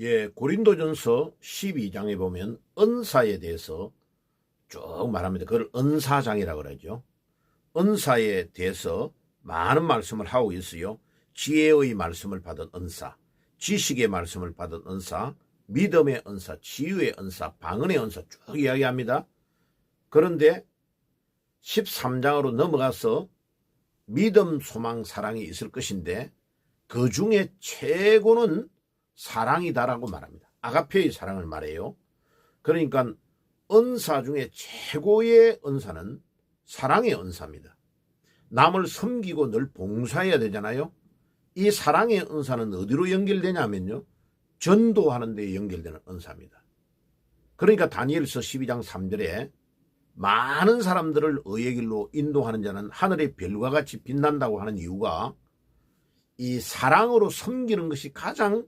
예, 고린도전서 12장에 보면 은사에 대해서 쭉 말합니다. 그걸 은사장이라고 그러죠. 은사에 대해서 많은 말씀을 하고 있어요. 지혜의 말씀을 받은 은사, 지식의 말씀을 받은 은사, 믿음의 은사, 치유의 은사, 방언의 은사 쭉 이야기합니다. 그런데 13장으로 넘어가서 믿음, 소망, 사랑이 있을 것인데 그 중에 최고는 사랑이다라고 말합니다. 아가페의 사랑을 말해요. 그러니까 은사 중에 최고의 은사는 사랑의 은사입니다. 남을 섬기고 늘 봉사해야 되잖아요. 이 사랑의 은사는 어디로 연결되냐면요. 전도하는 데 연결되는 은사입니다. 그러니까 다니엘서 12장 3절에 많은 사람들을 의의 길로 인도하는 자는 하늘의 별과 같이 빛난다고 하는 이유가 이 사랑으로 섬기는 것이 가장